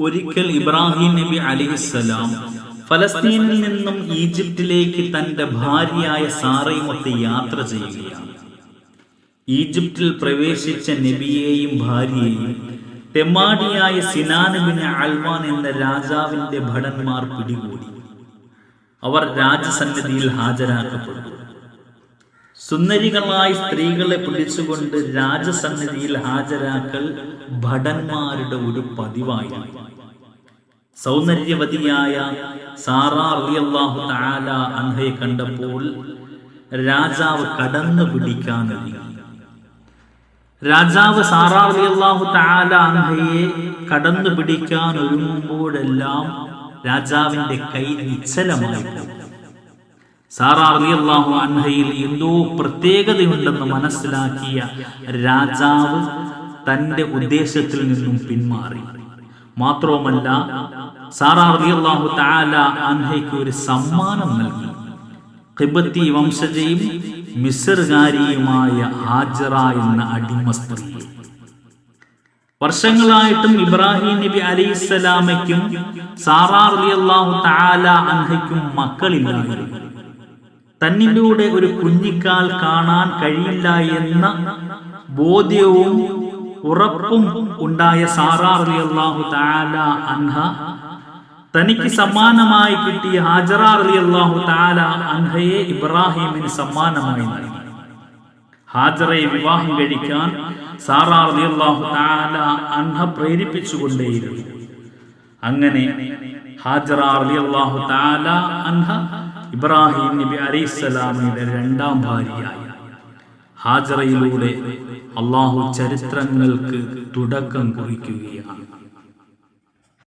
ഒരിക്കൽ ഇബ്രാഹിം നബി അലിസ്സലാം ഫലസ്തീനിൽ നിന്നും ഈജിപ്തിലേക്ക് തന്റെ ഭാര്യയായ സാറയുമൊത്ത് യാത്ര ചെയ്യുകയാണ്. ഈജിപ്തിൽ പ്രവേശിച്ച നബിയെയും ഭാര്യയെയും തെമ്മാടിയായ സിനാനുബിന് അൽവാൻ എന്ന രാജാവിന്റെ ഭടന്മാർ പിടികൂടി. അവർ രാജസന്നിധിയിൽ ഹാജരാക്കപ്പെട്ടു. സുന്ദരികളായ സ്ത്രീകളെ പിടിച്ചുകൊണ്ട് രാജസന്നിധിയിൽ ഹാജരാക്കൽ ഭടന്മാരുടെ ഒരു പതിവായിരുന്നു. സൗന്ദര്യവതിയായ സാറാ റളിയല്ലാഹു തആല അൻഹയെ കണ്ടപ്പോൾ രാജാവ് കടന്നു പിടിക്കാനൊരുങ്ങി. രാജാവ് സാറാ റളിയല്ലാഹു തആല അൻഹയെ കടന്നു പിടിക്കാൻ ഒരുങ്ങുമ്പോഴെല്ലാം രാജാവിന്റെ കൈ നിശ്ചലമായി സാറാ റളിയല്ലാഹു അൻഹയിൽ എന്തോ പ്രത്യേകതയുണ്ടെന്ന് മനസ്സിലാക്കിയ രാജാവ് തന്റെ ഉദ്ദേശത്തിൽ നിന്നും പിന്മാറി. മാത്രവുമല്ല സാറാ അള്ളാഹു താല അൻഹയ്ക്ക് ഒരു സമ്മാനം നൽകി. ഖിബത്തി വംശജയും മിസർകാരിയുമായ ഹാജറ എന്ന അടിമ സ്ത്രീ. വർഷങ്ങളായിട്ടും ഇബ്രാഹിം നബി അലൈഹിസ്സലാമയ്ക്കും സാറാ അള്ളാഹു താല അൻഹയ്ക്കും മക്കളില്ലായിരുന്നു. തന്നിലൂടെ ഒരു കുഞ്ഞിക്കാൽ കാണാൻ കഴിയില്ല എന്ന ബോധ്യവും ഉറപ്പും ഉണ്ടായ സാറാ റളിയല്ലാഹു താല അൻഹ. തനിക്ക് സമ്മാനമായി കിട്ടിയ ഹാജറ റളിയല്ലാഹു താല അൻഹയെ ഇബ്രാഹിമിന് സമ്മാനമായി നൽകി. ഹാജറയെ വിവാഹം കഴിക്കാൻ സാറാ റളിയല്ലാഹു താല അൻഹ പ്രേരിപ്പിച്ചുകൊണ്ടേയിരുന്നു. അങ്ങനെ ഹാജറ റളിയല്ലാഹു തആല അൻഹ ഇബ്രാഹിം നബി അലൈഹിസ്സലാമിയുടെ രണ്ടാം ഭാര്യയായി. ഹാജറയിലൂടെ അള്ളാഹു ചരിത്രങ്ങൾക്ക് തുടക്കം കുറിക്കുകയാണ്.